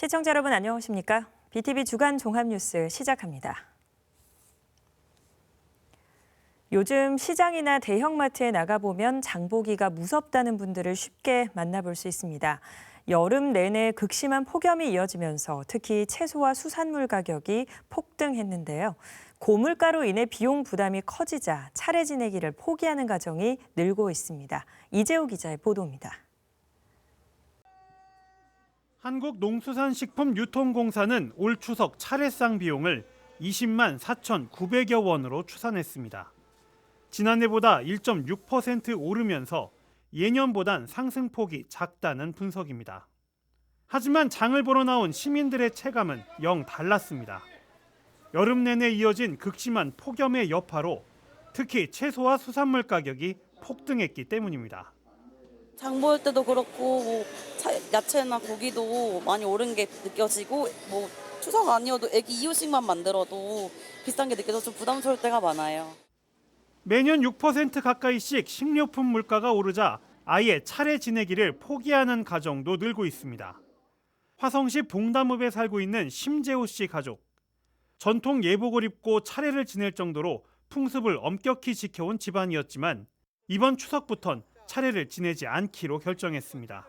시청자 여러분 안녕하십니까? BTV 주간 종합뉴스 시작합니다. 요즘 시장이나 대형마트에 나가보면 장보기가 무섭다는 분들을 쉽게 만나볼 수 있습니다. 여름 내내 극심한 폭염이 이어지면서 특히 채소와 수산물 가격이 폭등했는데요. 고물가로 인해 비용 부담이 커지자 차례 지내기를 포기하는 가정이 늘고 있습니다. 이재호 기자의 보도입니다. 한국농수산식품유통공사는 올 추석 차례상 비용을 20만 4,900여 원으로 추산했습니다. 지난해보다 1.6% 오르면서 예년보단 상승폭이 작다는 분석입니다. 하지만 장을 보러 나온 시민들의 체감은 영 달랐습니다. 여름 내내 이어진 극심한 폭염의 여파로 특히 채소와 수산물 가격이 폭등했기 때문입니다. 장볼 때도 그렇고 뭐 차- 야채나 고기도 많이 오른 게 느껴지고 뭐 추석 아니어도 애기 이유식만 만들어도 비싼 게 느껴져서 좀 부담스러울 때가 많아요. 매년 6% 가까이씩 식료품 물가가 오르자 아예 차례 지내기를 포기하는 가정도 늘고 있습니다. 화성시 봉담읍에 살고 있는 심재호 씨 가족. 전통 예복을 입고 차례를 지낼 정도로 풍습을 엄격히 지켜온 집안이었지만 이번 추석부턴 차례를 지내지 않기로 결정했습니다.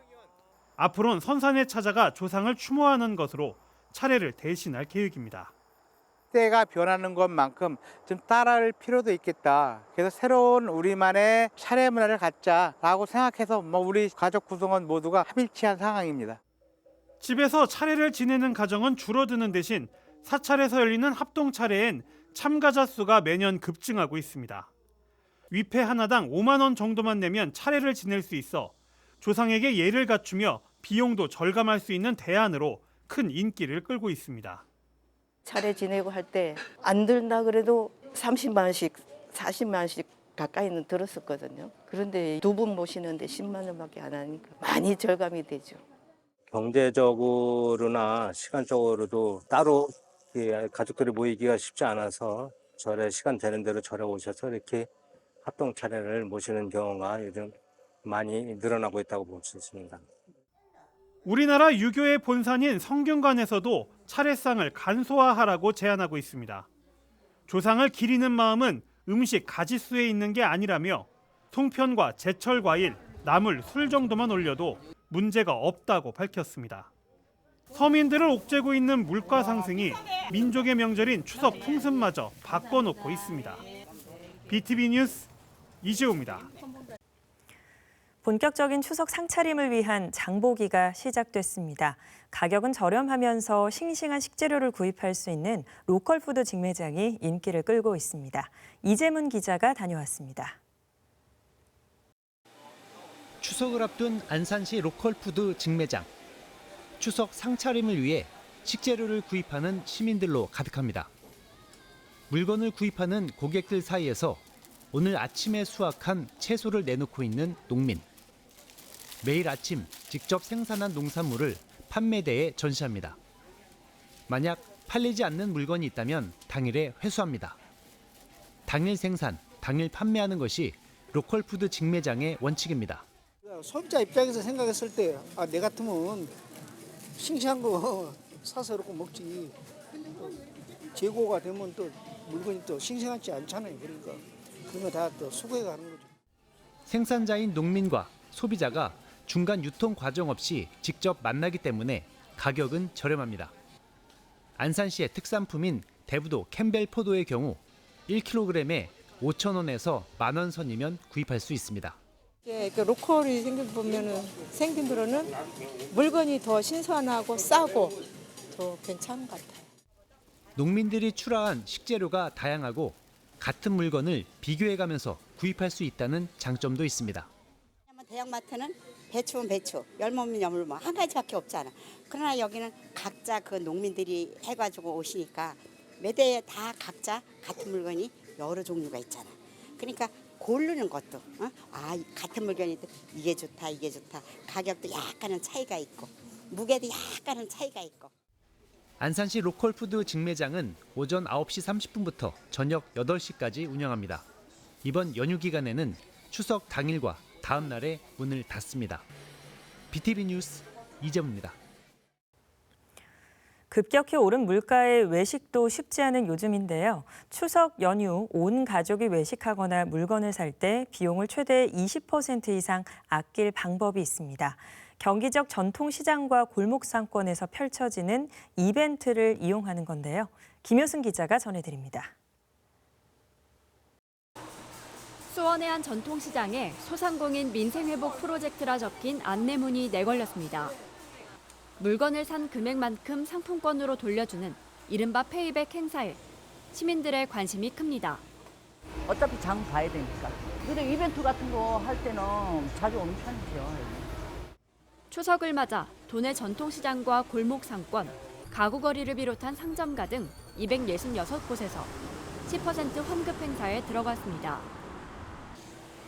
앞으론 선산에 찾아가 조상을 추모하는 것으로 차례를 대신할 계획입니다. 때가 변하는 것만큼 좀 따라할 필요도 있겠다. 그래서 새로운 우리만의 차례 문화를 갖자라고 생각해서 뭐 우리 가족 구성원 모두가 합일치한 상황입니다. 집에서 차례를 지내는 가정은 줄어드는 대신 사찰에서 열리는 합동 차례엔 참가자 수가 매년 급증하고 있습니다. 위패 하나당 5만 원 정도만 내면 차례를 지낼 수 있어 조상에게 예를 갖추며 비용도 절감할 수 있는 대안으로 큰 인기를 끌고 있습니다. 차례 지내고 할 때 안 들다 그래도 30만 원씩 40만 원씩 가까이는 들었었거든요. 그런데 두 분 모시는데 10만 원밖에 안 하니까 많이 절감이 되죠. 경제적으로나 시간적으로도 따로 이 가족들이 모이기가 쉽지 않아서 절에 시간 되는 대로 절에 오셔서 이렇게 합동 차례를 모시는 경우가 요즘 많이 늘어나고 있다고 볼 수 있습니다. 우리나라 유교의 본산인 성균관에서도 차례상을 간소화하라고 제안하고 있습니다. 조상을 기리는 마음은 음식 가짓수에 있는 게 아니라며 송편과 제철 과일, 나물, 술 정도만 올려도 문제가 없다고 밝혔습니다. 서민들을 옥죄고 있는 물가 상승이 민족의 명절인 추석 풍습마저 바꿔놓고 있습니다. BTV 뉴스 이재우입니다. 본격적인 추석 상차림을 위한 장보기가 시작됐습니다. 가격은 저렴하면서 싱싱한 식재료를 구입할 수 있는 로컬 푸드 직매장이 인기를 끌고 있습니다. 이재문 기자가 다녀왔습니다. 추석을 앞둔 안산시 로컬 푸드 직매장. 추석 상차림을 위해 식재료를 구입하는 시민들로 가득합니다. 물건을 구입하는 고객들 사이에서 오늘 아침에 수확한 채소를 내놓고 있는 농민. 매일 아침 직접 생산한 농산물을 판매대에 전시합니다. 만약 팔리지 않는 물건이 있다면 당일에 회수합니다. 당일 생산, 당일 판매하는 것이 로컬 푸드 직매장의 원칙입니다. 소비자 입장에서 생각했을 때, 아, 내 같으면 싱싱한 거 사서 이렇게 먹지. 또 재고가 되면 또 물건이 또 싱싱하지 않잖아요. 그러니까 그런 거 다 또 수거해 가는 거죠. 생산자인 농민과 소비자가 중간 유통 과정 없이 직접 만나기 때문에 가격은 저렴합니다. 안산시의 특산품인 대부도 캠벨 포도의 경우 1kg에 5,000원에서 만원 선이면 구입할 수 있습니다. 예, 그 로컬이 생긴 보면은 생긴 들어는 물건이 더 신선하고 싸고 더 괜찮은 것 같아요. 농민들이 출하한 식재료가 다양하고 같은 물건을 비교해가면서 구입할 수 있다는 장점도 있습니다. 대형마트는 배추면 배추, 열무면 열무 한 가지밖에 없잖아. 그러나 여기는 각자 그 농민들이 해가지고 오시니까 매대에 다 각자 같은 물건이 여러 종류가 있잖아. 그러니까 고르는 것도 어? 아 같은 물건이 이게 좋다 이게 좋다 가격도 약간은 차이가 있고 무게도 약간은 차이가 있고. 안산시 로컬푸드 직매장은 오전 9시 30분부터 저녁 8시까지 운영합니다. 이번 연휴 기간에는 추석 당일과 다음 날에 문을 닫습니다. BTV 뉴스 이재문입니다. 급격히 오른 물가에 외식도 쉽지 않은 요즘인데요. 추석 연휴 온 가족이 외식하거나 물건을 살 때 비용을 최대 20% 이상 아낄 방법이 있습니다. 경기적 전통시장과 골목 상권에서 펼쳐지는 이벤트를 이용하는 건데요. 김효승 기자가 전해드립니다. 수원의 한 전통시장에 소상공인 민생회복 프로젝트라 적힌 안내문이 내걸렸습니다. 물건을 산 금액만큼 상품권으로 돌려주는 이른바 페이백 행사에 시민들의 관심이 큽니다. 어차피 장 봐야 되니까. 근데 이벤트 같은 거 할 때는 자주 오는 편이죠. 추석을 맞아 도내 전통시장과 골목 상권, 가구거리를 비롯한 상점가 등 266곳에서 10% 환급 행사에 들어갔습니다.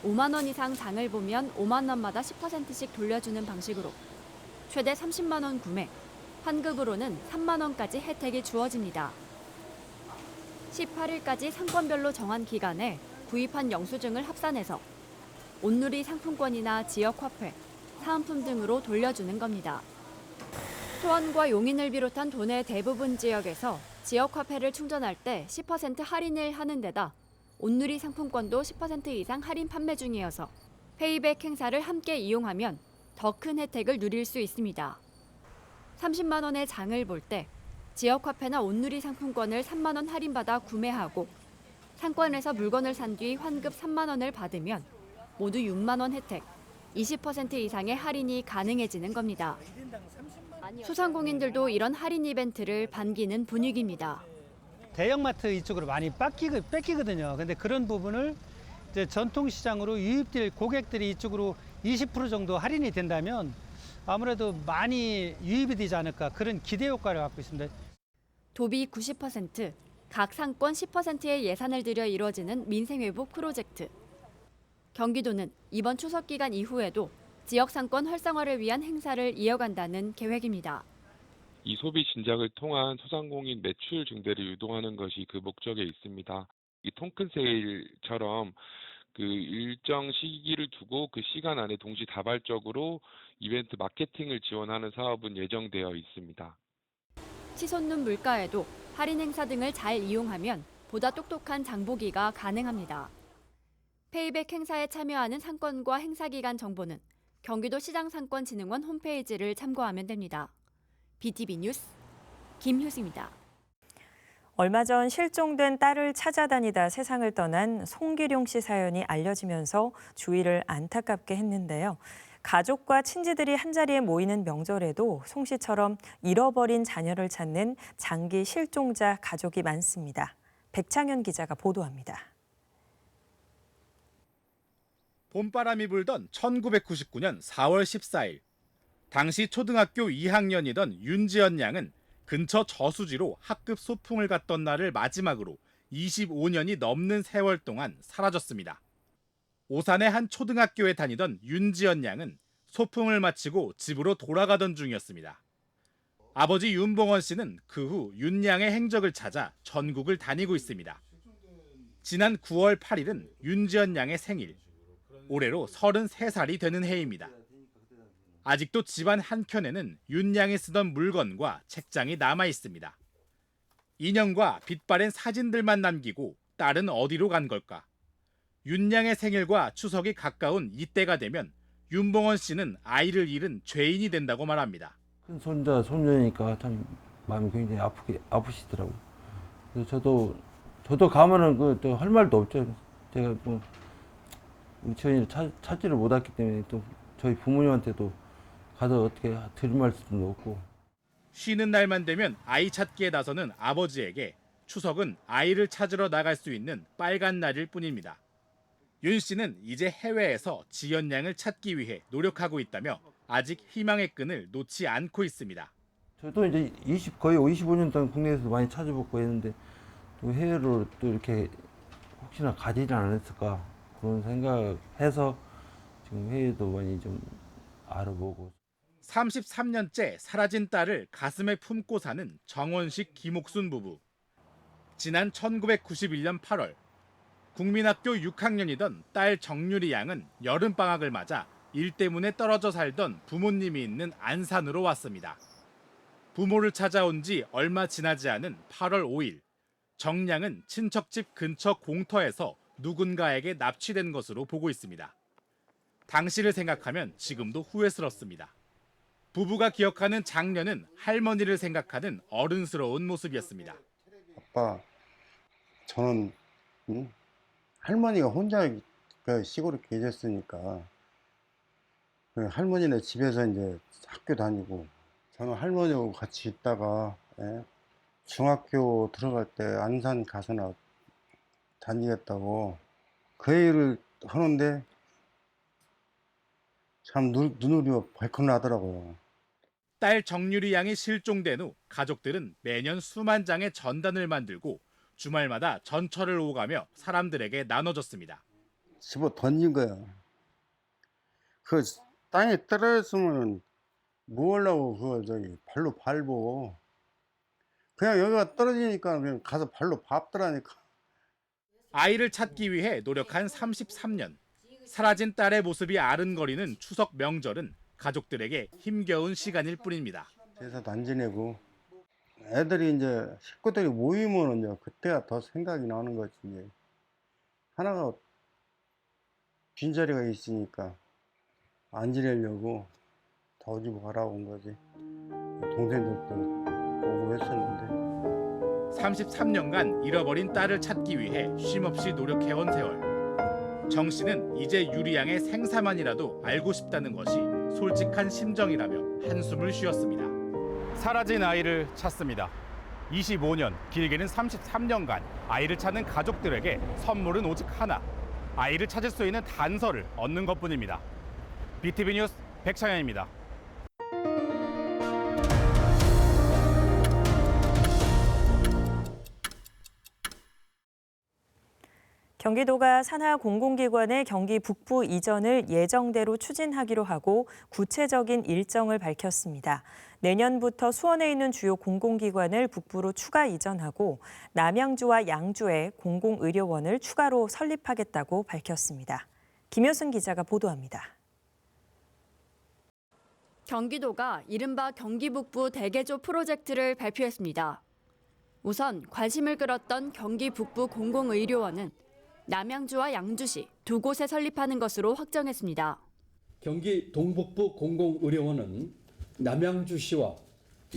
5만 원 이상 장을 보면 5만 원마다 10%씩 돌려주는 방식으로 최대 30만 원 구매, 환급으로는 3만 원까지 혜택이 주어집니다. 18일까지 상권별로 정한 기간에 구입한 영수증을 합산해서 온누리 상품권이나 지역 화폐, 사은품 등으로 돌려주는 겁니다. 수원과 용인을 비롯한 도내 대부분 지역에서 지역 화폐를 충전할 때 10% 할인을 하는 데다 온누리 상품권도 10% 이상 할인 판매 중이어서 페이백 행사를 함께 이용하면 더 큰 혜택을 누릴 수 있습니다. 30만 원의 장을 볼 때 지역 화폐나 온누리 상품권을 3만 원 할인받아 구매하고 상권에서 물건을 산 뒤 환급 3만 원을 받으면 모두 6만 원 혜택, 20% 이상의 할인이 가능해지는 겁니다. 소상공인들도 이런 할인 이벤트를 반기는 분위기입니다. 대형마트 이쪽으로 많이 뺏기, 뺏기거든요. 근데 그런 부분을 이제 전통시장으로 유입될 고객들이 이쪽으로 20% 정도 할인이 된다면 아무래도 많이 유입이 되지 않을까 그런 기대 효과를 갖고 있습니다. 도비 90%, 각 상권 10%의 예산을 들여 이루어지는 민생회복 프로젝트. 경기도는 이번 추석 기간 이후에도 지역 상권 활성화를 위한 행사를 이어간다는 계획입니다. 이 소비 진작을 통한 소상공인 매출 증대를 유도하는 것이 그 목적에 있습니다. 이 통큰 세일처럼 그 일정 시기를 두고 그 시간 안에 동시다발적으로 이벤트 마케팅을 지원하는 사업은 예정되어 있습니다. 치솟는 물가에도 할인 행사 등을 잘 이용하면 보다 똑똑한 장보기가 가능합니다. 페이백 행사에 참여하는 상권과 행사 기간 정보는 경기도 시장상권진흥원 홈페이지를 참고하면 됩니다. BTV 뉴스 김효수입니다. 얼마 전 실종된 딸을 찾아다니다 세상을 떠난 송기룡 씨 사연이 알려지면서 주위를 안타깝게 했는데요. 가족과 친지들이 한자리에 모이는 명절에도 송 씨처럼 잃어버린 자녀를 찾는 장기 실종자 가족이 많습니다. 백창현 기자가 보도합니다. 봄바람이 불던 1999년 4월 14일 당시 초등학교 2학년이던 윤지연 양은 근처 저수지로 학급 소풍을 갔던 날을 마지막으로 25년이 넘는 세월 동안 사라졌습니다. 오산의 한 초등학교에 다니던 윤지연 양은 소풍을 마치고 집으로 돌아가던 중이었습니다. 아버지 윤봉원 씨는 그 후 윤 양의 행적을 찾아 전국을 다니고 있습니다. 지난 9월 8일은 윤지연 양의 생일, 올해로 33살이 되는 해입니다. 아직도 집안 한켠에는 윤양이 쓰던 물건과 책장이 남아 있습니다. 인형과 빛바랜 사진들만 남기고 딸은 어디로 간 걸까? 윤양의 생일과 추석이 가까운 이때가 되면 윤봉원 씨는 아이를 잃은 죄인이 된다고 말합니다. 큰 손자, 손녀니까 참 마음이 굉장히 아프게 아프시더라고요. 그래서 저도 저도 가면은 그할 말도 없죠. 제가 뭐 지연이를 찾, 찾지를 못했기 때문에 또 저희 부모님한테도 가서 어떻게 드릴 말씀도 없고. 쉬는 날만 되면 아이 찾기에 나서는 아버지에게 추석은 아이를 찾으러 나갈 수 있는 빨간 날일 뿐입니다. 윤 씨는 이제 해외에서 지연 양을 찾기 위해 노력하고 있다며 아직 희망의 끈을 놓지 않고 있습니다. 저도 이제 20 거의 25년 동안 국내에서 많이 찾아보고 했는데 또 해외로 또 이렇게 혹시나 가지는 않았을까 그런 생각해서 지금 해외도 많이 좀 알아보고 33년째 사라진 딸을 가슴에 품고 사는 정원식 김옥순 부부. 지난 1991년 8월 국민학교 6학년이던 딸 정유리 양은 여름방학을 맞아 일 때문에 떨어져 살던 부모님이 있는 안산으로 왔습니다. 부모를 찾아온 지 얼마 지나지 않은 8월 5일 정량은 친척집 근처 공터에서 누군가에게 납치된 것으로 보고 있습니다. 당시를 생각하면 지금도 후회스럽습니다. 부부가 기억하는 장녀는 할머니를 생각하는 어른스러운 모습이었습니다. 아빠, 저는 응? 할머니가 혼자 그 시골에 계셨으니까 그 할머니네 집에서 이제 학교 다니고 저는 할머니하고 같이 있다가 예, 중학교 들어갈 때 안산 가서 나 다니겠다고 그 얘기를 하는데 참 눈, 눈물이 벌컥 나더라고요. 딸 정유리 양이 실종된 후 가족들은 매년 수만 장의 전단을 만들고 주말마다 전철을 오가며 사람들에게 나눠줬습니다. 집어 던진 거야. 그 땅에 떨어졌으면 뭐 하려고 그거 저기 발로 밟고 그냥 여기가 떨어지니까 그냥 가서 발로 밟더라니까. 아이를 찾기 위해 노력한 33년. 사라진 딸의 모습이 아른거리는 추석 명절은 가족들에게 힘겨운 시간일 뿐입니다. 제사도 안 지내고 애들이 이제 식구들이 모이면 이제 그때가 더 생각이 나는 거지. 이제. 하나가 빈자리가 있으니까 안 지내려고 더 집어 가라고 온 거지. 동생들도 오고 했었는데. 33년간 잃어버린 딸을 찾기 위해 쉼없이 노력해온 세월. 정 씨는 이제 유리 양의 생사만이라도 알고 싶다는 것이 솔직한 심정이라며 한숨을 쉬었습니다. 사라진 아이를 찾습니다. 25년, 길게는 33년간 아이를 찾는 가족들에게 선물은 오직 하나. 아이를 찾을 수 있는 단서를 얻는 것뿐입니다. BTV 뉴스 백창현입니다. 경기도가 산하 공공기관의 경기 북부 이전을 예정대로 추진하기로 하고 구체적인 일정을 밝혔습니다. 내년부터 수원에 있는 주요 공공기관을 북부로 추가 이전하고 남양주와 양주에 공공의료원을 추가로 설립하겠다고 밝혔습니다. 김효승 기자가 보도합니다. 경기도가 이른바 경기 북부 대개조 프로젝트를 발표했습니다. 우선 관심을 끌었던 경기 북부 공공의료원은 남양주와 양주시 두 곳에 설립하는 것으로 확정했습니다. 경기 동북부 공공의료원은 남양주시와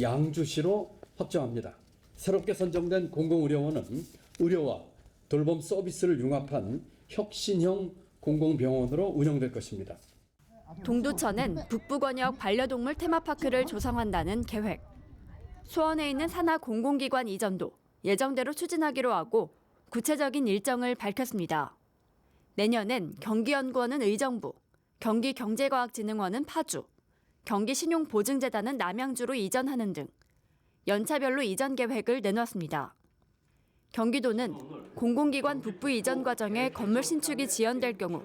양주시로 확정합니다. 새롭게 선정된 공공의료원은 의료와 돌봄 서비스를 융합한 혁신형 공공병원으로 운영될 것입니다. 동두천은 북부권역 반려동물 테마파크를 조성한다는 계획. 수원에 있는 산하 공공기관 이전도 예정대로 추진하기로 하고 구체적인 일정을 밝혔습니다. 내년엔 경기연구원은 의정부, 경기경제과학진흥원은 파주, 경기신용보증재단은 남양주로 이전하는 등 연차별로 이전 계획을 내놨습니다. 경기도는 공공기관 북부 이전 과정에 건물 신축이 지연될 경우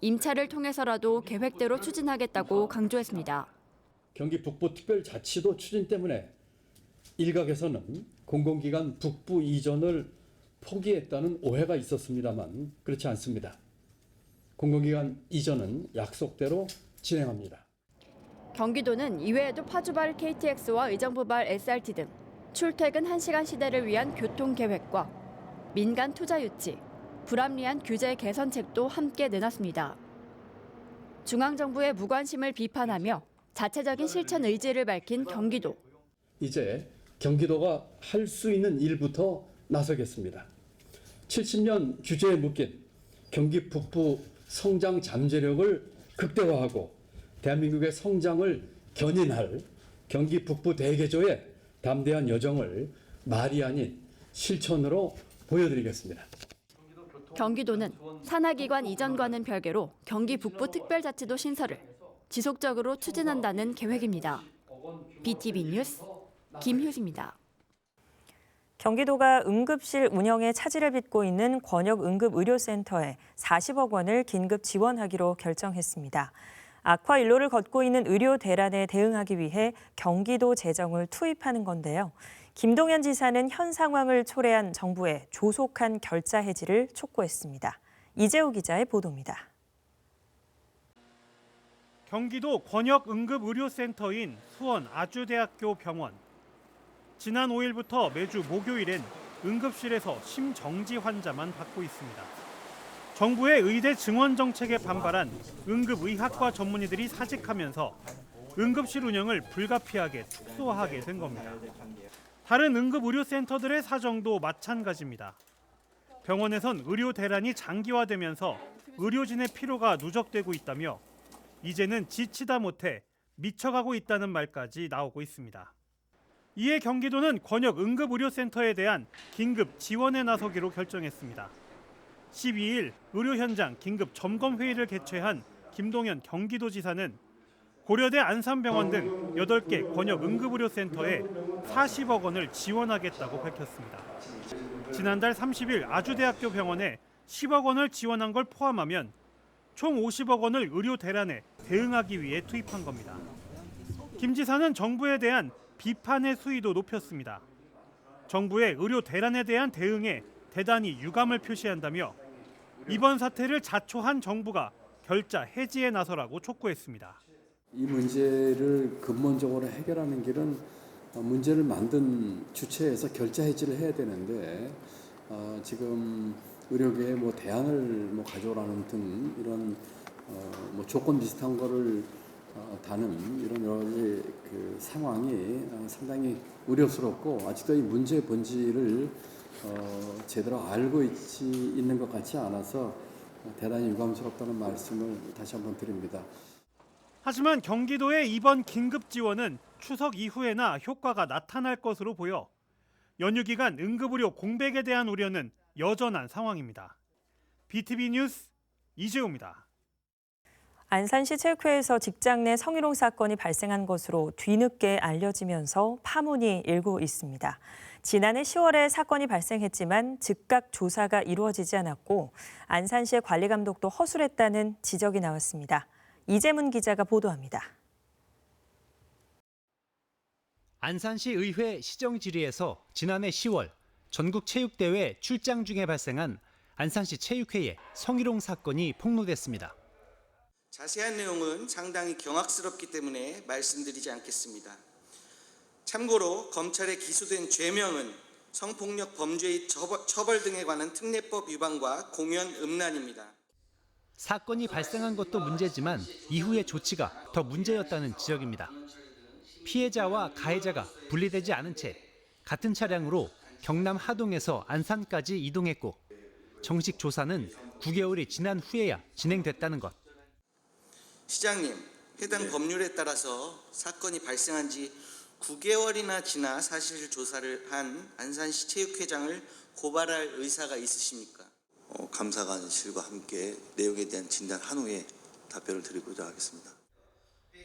임차를 통해서라도 계획대로 추진하겠다고 강조했습니다. 경기 북부 특별자치도 추진 때문에 일각에서는 공공기관 북부 이전을 포기했다는 오해가 있었습니다만 그렇지 않습니다. 공공기관 이전은 약속대로 진행합니다. 경기도는 이외에도 파주발 KTX와 의정부발 SRT 등 출퇴근 1시간 시대를 위한 교통 계획과 민간 투자 유치, 불합리한 규제 개선책도 함께 내놨습니다. 중앙정부의 무관심을 비판하며 자체적인 실천 의지를 밝힌 경기도. 이제 경기도가 할 수 있는 일부터 나서겠습니다. 70년 규제에 묶인 경기 북부 성장 잠재력을 극대화하고 대한민국의 성장을 견인할 경기 북부 대개조의 담대한 여정을 말이 아닌 실천으로 보여드리겠습니다. 경기도는 산하기관 이전과는 별개로 경기 북부 특별자치도 신설을 지속적으로 추진한다는 계획입니다. BTV 뉴스 김효지입니다. 경기도가 응급실 운영에 차질을 빚고 있는 권역응급의료센터에 40억 원을 긴급 지원하기로 결정했습니다. 악화 일로를 걷고 있는 의료 대란에 대응하기 위해 경기도 재정을 투입하는 건데요. 김동연 지사는 현 상황을 초래한 정부의 조속한 결자 해지를 촉구했습니다. 이재우 기자의 보도입니다. 경기도 권역응급의료센터인 수원 아주대학교 병원 지난 5일부터 매주 목요일엔 응급실에서 심정지 환자만 받고 있습니다. 정부의 의대 증원 정책에 반발한 응급의학과 전문의들이 사직하면서 응급실 운영을 불가피하게 축소하게 된 겁니다. 다른 응급의료센터들의 사정도 마찬가지입니다. 병원에선 의료 대란이 장기화되면서 의료진의 피로가 누적되고 있다며 이제는 지치다 못해 미쳐가고 있다는 말까지 나오고 있습니다. 이에 경기도는 권역 응급의료센터에 대한 긴급 지원에 나서기로 결정했습니다. 12일 의료 현장 긴급 점검 회의를 개최한 김동연 경기도지사는 고려대 안산병원 등 8개 권역 응급의료센터에 40억 원을 지원하겠다고 밝혔습니다. 지난달 30일 아주대학교 병원에 10억 원을 지원한 걸 포함하면 총 50억 원을 의료 대란에 대응하기 위해 투입한 겁니다. 김 지사는 정부에 대한 비판의 수위도 높였습니다. 정부의 의료 대란에 대한 대응에 대단히 유감을 표시한다며 이번 사태를 자초한 정부가 결자 해지에 나서라고 촉구했습니다. 이 문제를 근본적으로 해결하는 길은 어, 문제를 만든 주체에서 결자 해지를 해야 되는데 어, 지금 의료계에 뭐 대안을 뭐 가져오라는 등 이런 어, 뭐 조건 비슷한 거를 어, 다는 이런 여러 가지 그 상황이 어, 상당히 우려스럽고 아직도 이 문제의 본질을 어, 제대로 알고 있지 있는 것 같지 않아서 대단히 유감스럽다는 말씀을 다시 한번 드립니다. 하지만 경기도의 이번 긴급 지원은 추석 이후에나 효과가 나타날 것으로 보여 연휴 기간 응급의료 공백에 대한 우려는 여전한 상황입니다. BTV 뉴스 이재우입니다. 안산시 체육회에서 직장 내 성희롱 사건이 발생한 것으로 뒤늦게 알려지면서 파문이 일고 있습니다. 지난해 10월에 사건이 발생했지만 즉각 조사가 이루어지지 않았고 안산시의 관리 감독도 허술했다는 지적이 나왔습니다. 이재문 기자가 보도합니다. 안산시 의회 시정 질의에서 지난해 10월 전국 체육대회 출장 중에 발생한 안산시 체육회의 성희롱 사건이 폭로됐습니다. 자세한 내용은 상당히 경악스럽기 때문에 말씀드리지 않겠습니다. 참고로 검찰에 기소된 죄명은 성폭력 범죄의 처벌, 등에 관한 특례법 위반과 공연 음란입니다. 사건이 발생한 것도 문제지만 이후의 조치가 더 문제였다는 지적입니다. 피해자와 가해자가 분리되지 않은 채 같은 차량으로 경남 하동에서 안산까지 이동했고 정식 조사는 9개월이 지난 후에야 진행됐다는 것. 시장님, 해당 법률에 따라서 사건이 발생한 지 9개월이나 지나 사실 조사를 한 안산시 체육회장을 고발할 의사가 있으십니까? 어, 감사관실과 함께 내용에 대한 진단한 후에 답변을 드리고자 하겠습니다.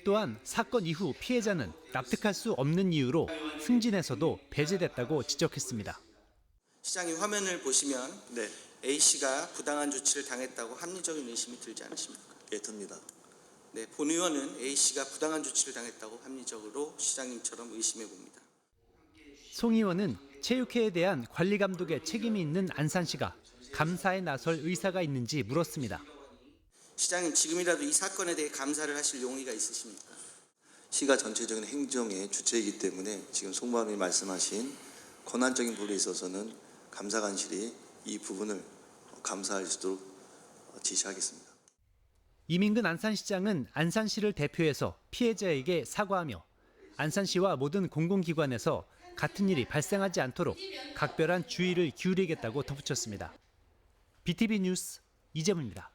또한 사건 이후 피해자는 납득할 수 없는 이유로 승진에서도 배제됐다고 지적했습니다. 시장님 화면을 보시면 네, A 씨가 부당한 조치를 당했다고 합리적인 의심이 들지 않으십니까? 예, 듭니다. 네, 본 의원은 A 씨가 부당한 조치를 당했다고 합리적으로 시장님처럼 의심해 봅니다. 송 의원은 체육회에 대한 관리 감독의 책임이 있는 안산시가 감사에 나설 의사가 있는지 물었습니다. 시장님 지금이라도 이 사건에 대해 감사를 하실 용의가 있으십니까? 시가 전체적인 행정의 주체이기 때문에 지금 송범이 말씀하신 권한적인 부분에 있어서는 감사관실이 이 부분을 감사할 수 있도록 지시하겠습니다. 이민근 안산시장은 안산시를 대표해서 피해자에게 사과하며 안산시와 모든 공공기관에서 같은 일이 발생하지 않도록 각별한 주의를 기울이겠다고 덧붙였습니다. BTV 뉴스 이재문입니다.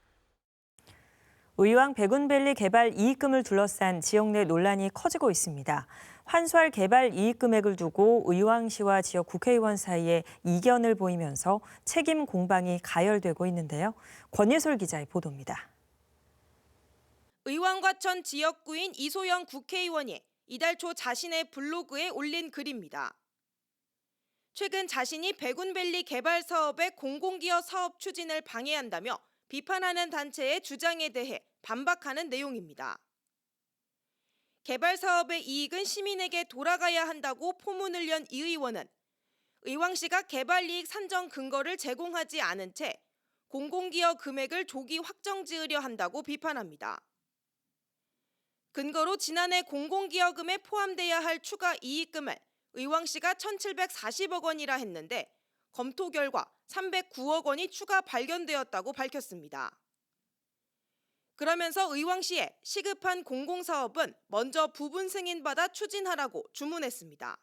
의왕 백운밸리 개발 이익금을 둘러싼 지역 내 논란이 커지고 있습니다. 환수할 개발 이익 금액을 두고 의왕시와 지역 국회의원 사이에 이견을 보이면서 책임 공방이 가열되고 있는데요. 권예솔 기자의 보도입니다. 의왕과 천 지역구인 이소영 국회의원이 이달 초 자신의 블로그에 올린 글입니다. 최근 자신이 백운밸리 개발 사업의 공공기여 사업 추진을 방해한다며 비판하는 단체의 주장에 대해 반박하는 내용입니다. 개발 사업의 이익은 시민에게 돌아가야 한다고 포문을 연 이 의원은 의왕시가 개발 이익 산정 근거를 제공하지 않은 채 공공기여 금액을 조기 확정 지으려 한다고 비판합니다. 근거로 지난해 공공기여금에 포함돼야 할 추가 이익금을 의왕시가 1,740억 원이라 했는데 검토 결과 309억 원이 추가 발견되었다고 밝혔습니다. 그러면서 의왕시에 시급한 공공사업은 먼저 부분 승인받아 추진하라고 주문했습니다.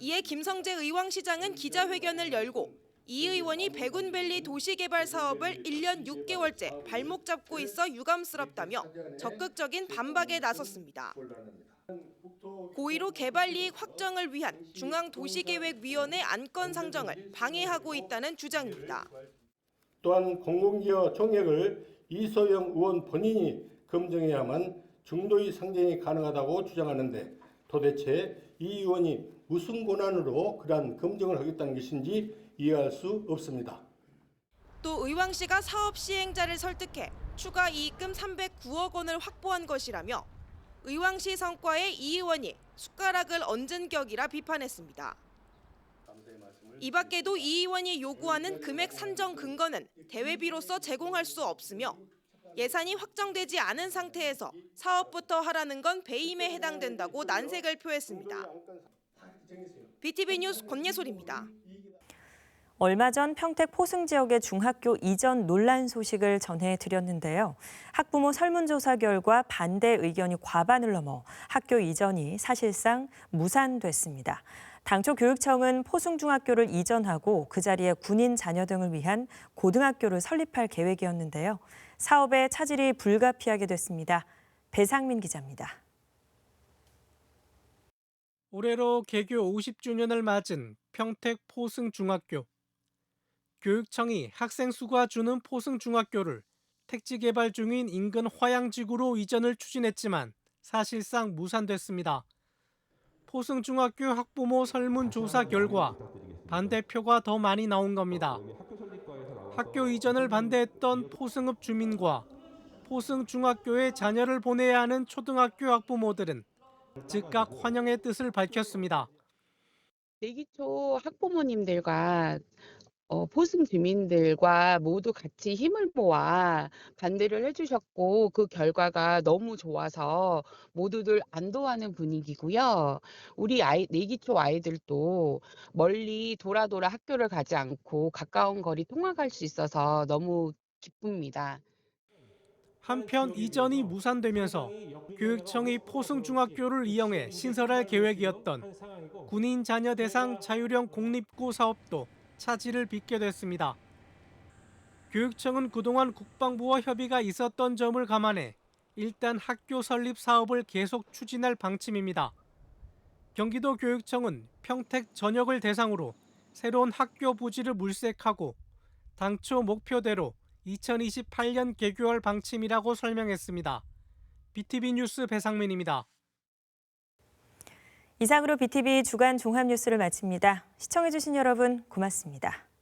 이에 김성재 의왕시장은 기자회견을 열고 이 의원이 백운밸리 도시개발 사업을 1년 6개월째 발목 잡고 있어 유감스럽다며 적극적인 반박에 나섰습니다. 고의로 개발 이익 확정을 위한 중앙도시계획위원회 안건 상정을 방해하고 있다는 주장입니다. 또한 공공기업 총액을 이소영 의원 본인이 검증해야만 중도의 상정이 가능하다고 주장하는데 도대체 이 의원이 무슨 권한으로 그러한 검증을 하겠다는 것인지 이해할 수 없습니다. 또 의왕시가 사업 시행자를 설득해 추가 이익금 309억 원을 확보한 것이라며 의왕시 성과에 이 의원이 숟가락을 얹은 격이라 비판했습니다. 이 밖에도 이 의원이 요구하는 금액 산정 근거는 대회비로서 제공할 수 없으며 예산이 확정되지 않은 상태에서 사업부터 하라는 건 배임에 해당된다고 난색을 표했습니다. BTV 뉴스 권예솔입니다. 얼마 전 평택 포승 지역의 중학교 이전 논란 소식을 전해드렸는데요. 학부모 설문조사 결과 반대 의견이 과반을 넘어 학교 이전이 사실상 무산됐습니다. 당초 교육청은 포승중학교를 이전하고 그 자리에 군인 자녀 등을 위한 고등학교를 설립할 계획이었는데요. 사업의 차질이 불가피하게 됐습니다. 배상민 기자입니다. 올해로 개교 50주년을 맞은 평택 포승중학교. 교육청이 학생 수가 주는 포승중학교를 택지 개발 중인 인근 화양지구로 이전을 추진했지만 사실상 무산됐습니다. 포승중학교 학부모 설문조사 결과 반대표가 더 많이 나온 겁니다. 학교 이전을 반대했던 포승읍 주민과 포승중학교에 자녀를 보내야 하는 초등학교 학부모들은 즉각 환영의 뜻을 밝혔습니다. 대기초 학부모님들과 어, 포승 주민들과 모두 같이 힘을 모아 반대를 해 주셨고 그 결과가 너무 좋아서 모두들 안도하는 분위기고요. 우리 아이 내기초 아이들도 멀리 돌아 돌아 학교를 가지 않고 가까운 거리 통학할 수 있어서 너무 기쁩니다. 한편 이전이 무산되면서 교육청이 포승중학교를 이용해 신설할 계획이었던 군인 자녀 대상 자율형 공립고 사업도 차질을 빚게 됐습니다. 교육청은 그동안 국방부와 협의가 있었던 점을 감안해 일단 학교 설립 사업을 계속 추진할 방침입니다. 경기도 교육청은 평택 전역을 대상으로 새로운 학교 부지를 물색하고 당초 목표대로 2028년 개교할 방침이라고 설명했습니다. BTV 뉴스 배상민입니다. 이상으로 BTV 주간 종합 뉴스를 마칩니다. 시청해주신 여러분 고맙습니다.